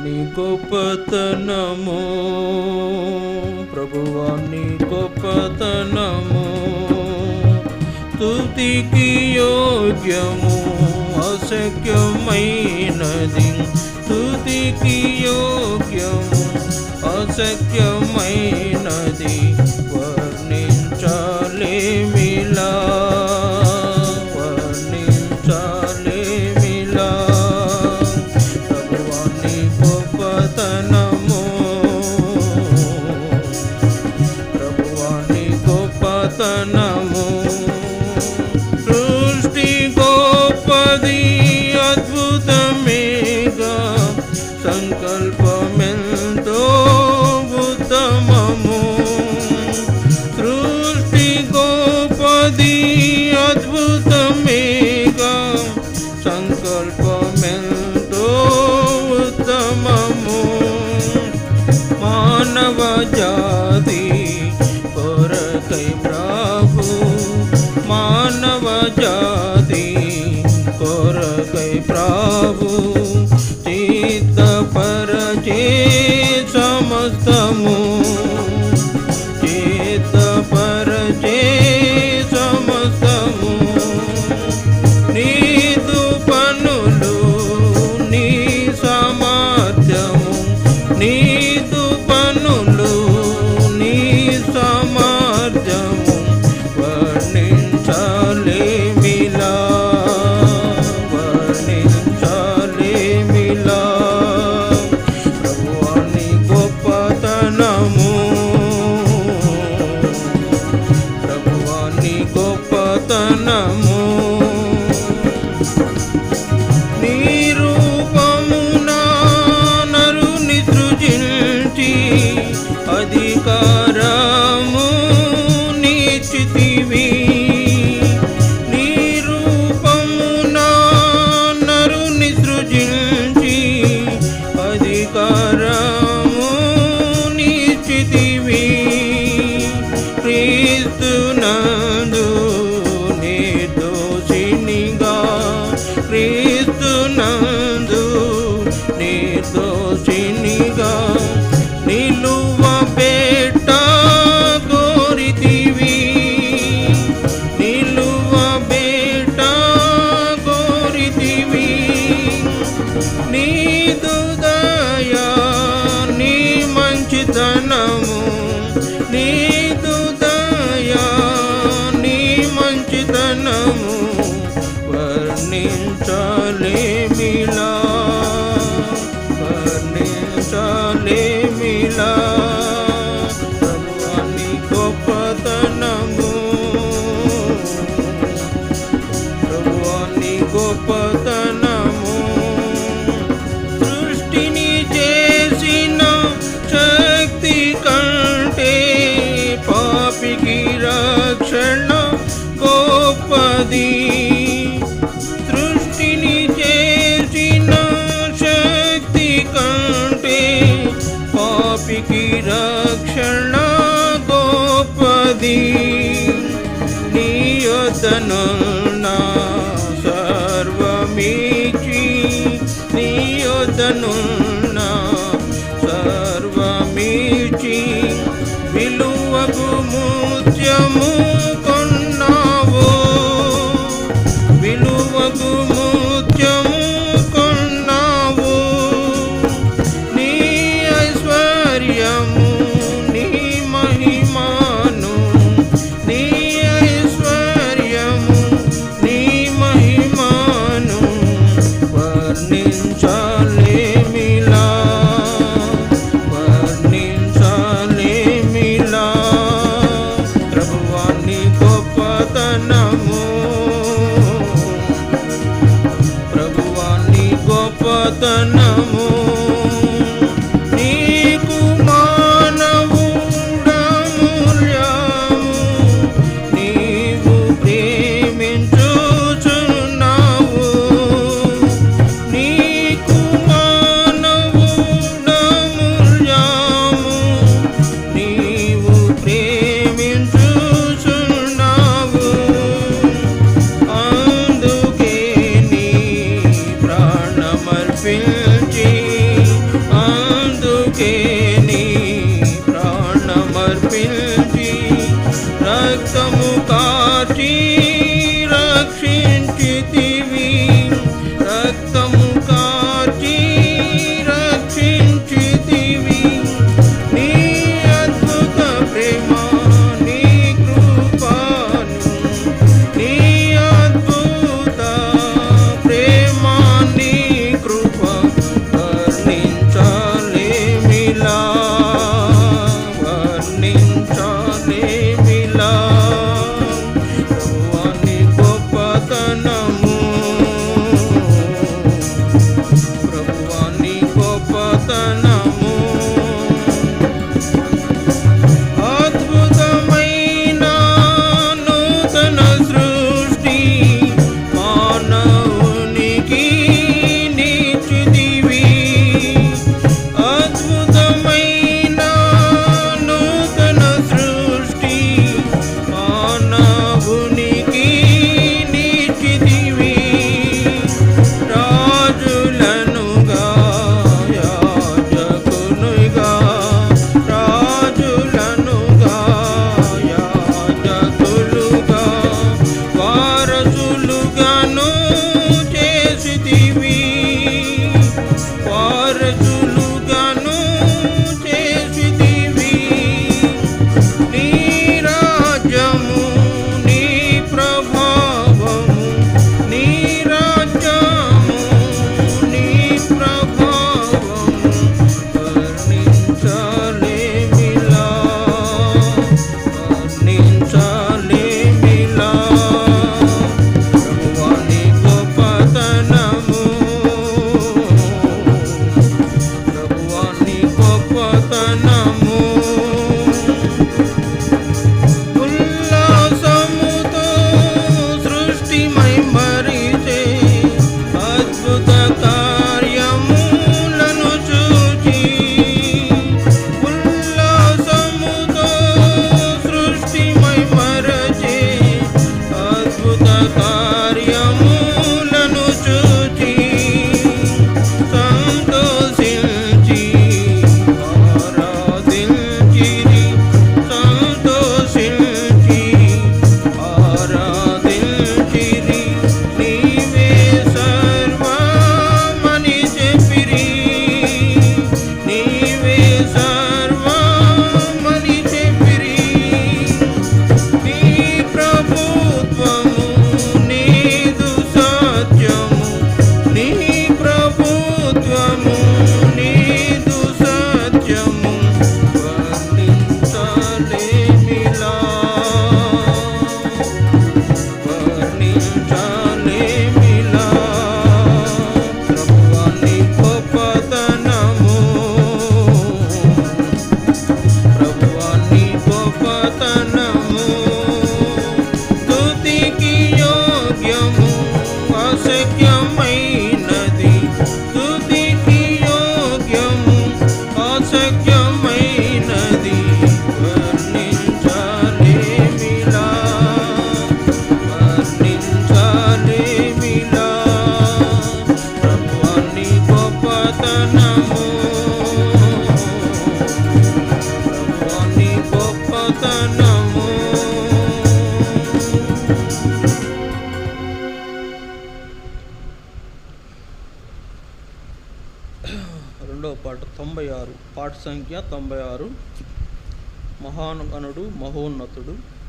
ప్రభువాన్ని గొప్పతనము. ప్రభువాన్ని గొప్పతనము. తుతికి యోగ్యము అసఖ్యమైనది. తుతికి యోగ్యము అసఖ్యమైనది. Para চলে నీకి రక్షణ గోపది. నీయతను నా సర్వమీచి నీయతను 춤춰 పాఠ సంఖ్య తొంభై ఆరు. మహానుగణుడు మహోన్నతుడు.